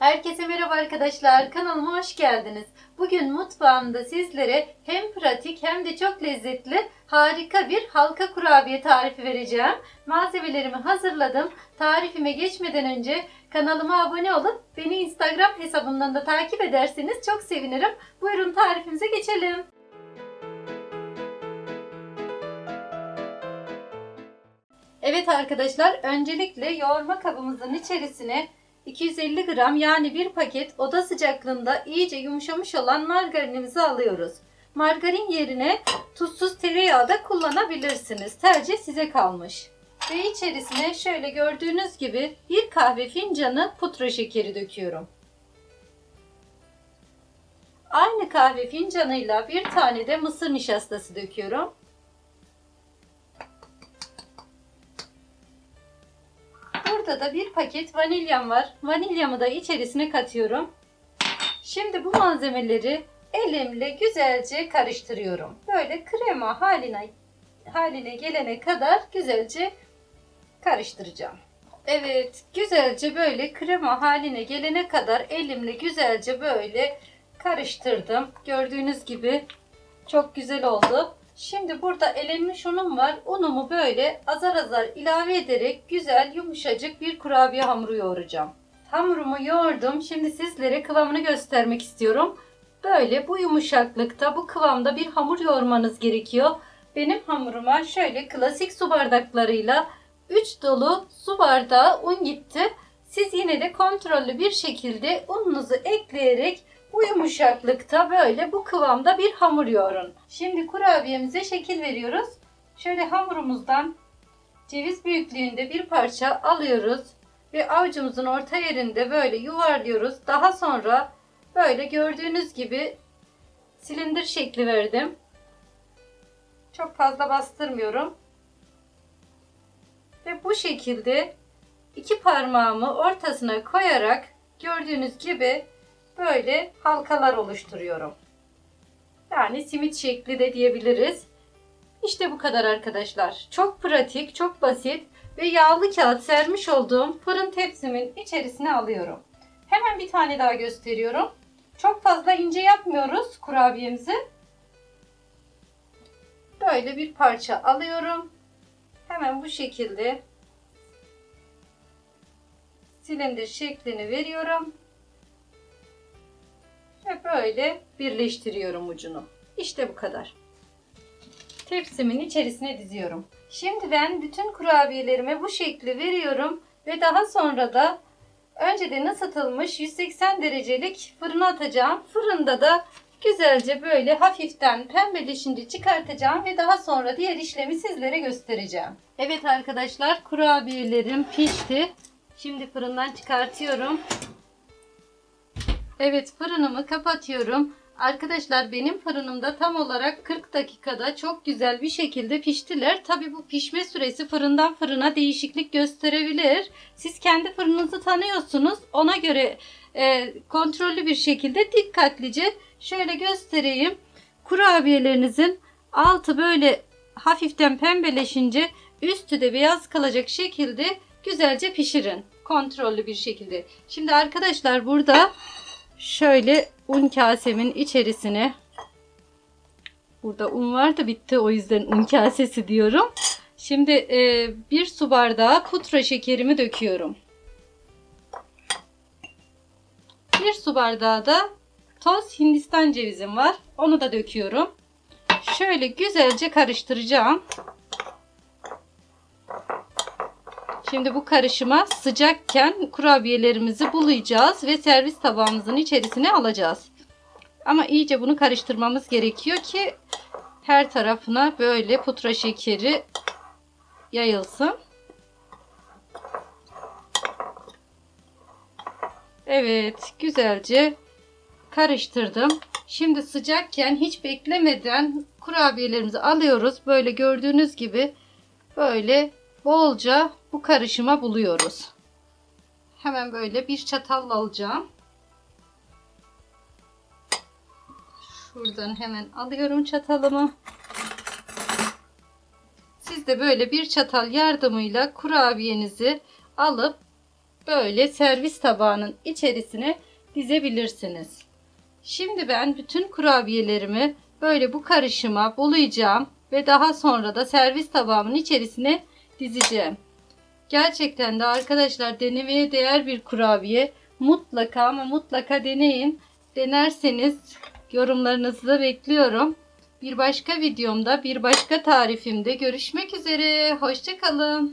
Herkese merhaba arkadaşlar. Kanalıma hoş geldiniz. Bugün mutfağımda sizlere hem pratik hem de çok lezzetli harika bir halka kurabiye tarifi vereceğim. Malzemelerimi hazırladım. Tarifime geçmeden önce kanalıma abone olup beni Instagram hesabımdan da takip ederseniz çok sevinirim. Buyurun tarifimize geçelim. Evet arkadaşlar öncelikle yoğurma kabımızın içerisine 250 gram yani bir paket oda sıcaklığında iyice yumuşamış olan margarinimizi alıyoruz. Margarin yerine tuzsuz tereyağı da kullanabilirsiniz. Tercih size kalmış. Ve içerisine şöyle gördüğünüz gibi bir kahve fincanı pudra şekeri döküyorum. Aynı kahve fincanıyla bir tane de mısır nişastası döküyorum. Burada da bir paket vanilyam var. Vanilyamı da içerisine katıyorum. Şimdi bu malzemeleri elimle güzelce karıştırıyorum. Böyle krema haline haline gelene kadar güzelce karıştıracağım. Evet, güzelce böyle krema haline gelene kadar elimle güzelce böyle karıştırdım. Gördüğünüz gibi çok güzel oldu. Şimdi burada elenmiş unum var. Unumu böyle azar azar ilave ederek güzel yumuşacık bir kurabiye hamuru yoğuracağım. Hamurumu yoğurdum. Şimdi sizlere kıvamını göstermek istiyorum. Böyle bu yumuşaklıkta, bu kıvamda bir hamur yoğurmanız gerekiyor. Benim hamuruma şöyle klasik su bardaklarıyla 3 dolu su bardağı un gitti. Siz yine de kontrollü bir şekilde ununuzu ekleyerek bu yumuşaklıkta böyle bu kıvamda bir hamur yoğurun. Şimdi kurabiyemize şekil veriyoruz. Şöyle hamurumuzdan ceviz büyüklüğünde bir parça alıyoruz ve avucumuzun orta yerinde böyle yuvarlıyoruz. Daha sonra böyle gördüğünüz gibi silindir şekli verdim. Çok fazla bastırmıyorum. Ve bu şekilde iki parmağımı ortasına koyarak gördüğünüz gibi böyle halkalar oluşturuyorum. Yani simit şekli de diyebiliriz. İşte bu kadar arkadaşlar. Çok pratik, çok basit ve yağlı kağıt sermiş olduğum fırın tepsimin içerisine alıyorum. Hemen bir tane daha gösteriyorum. Çok fazla ince yapmıyoruz kurabiyemizi. Böyle bir parça alıyorum. Hemen bu şekilde silindir şeklini veriyorum ve böyle birleştiriyorum ucunu. İşte bu kadar. Tepsimin içerisine diziyorum. Şimdi ben bütün kurabiyelerime bu şekli veriyorum ve daha sonra da önceden ısıtılmış 180 derecelik fırına atacağım. Fırında da güzelce böyle hafiften pembeleşince çıkartacağım ve daha sonra diğer işlemi sizlere göstereceğim. Evet arkadaşlar kurabiyelerim pişti. Şimdi fırından çıkartıyorum. Evet fırınımı kapatıyorum. Arkadaşlar benim fırınımda tam olarak 40 dakikada çok güzel bir şekilde piştiler. Tabi bu pişme süresi fırından fırına değişiklik gösterebilir. Siz kendi fırınınızı tanıyorsunuz. Ona göre e, kontrollü bir şekilde dikkatlice şöyle göstereyim. Kurabiyelerinizin altı böyle hafiften pembeleşince üstü de beyaz kalacak şekilde güzelce pişirin. Kontrollü bir şekilde. Şimdi arkadaşlar burada şöyle un kasemin içerisine burada un var da bitti o yüzden un kasesi diyorum. Şimdi e, bir su bardağı pudra şekerimi döküyorum. Bir su bardağı da toz hindistan cevizim var. Onu da döküyorum. Şöyle güzelce karıştıracağım. Şimdi bu karışıma sıcakken kurabiyelerimizi bulayacağız ve servis tabağımızın içerisine alacağız. Ama iyice bunu karıştırmamız gerekiyor ki her tarafına böyle pudra şekeri yayılsın. Evet, güzelce karıştırdım. Şimdi sıcakken hiç beklemeden kurabiyelerimizi alıyoruz. Böyle gördüğünüz gibi böyle bolca bu karışıma buluyoruz. Hemen böyle bir çatalla alacağım. Şuradan hemen alıyorum çatalımı. Siz de böyle bir çatal yardımıyla kurabiyenizi alıp böyle servis tabağının içerisine dizebilirsiniz. Şimdi ben bütün kurabiyelerimi böyle bu karışıma bulayacağım ve daha sonra da servis tabağımın içerisine dizeceğim. Gerçekten de arkadaşlar denemeye değer bir kurabiye. Mutlaka ama mutlaka deneyin. Denerseniz yorumlarınızı da bekliyorum. Bir başka videomda, bir başka tarifimde görüşmek üzere. Hoşçakalın.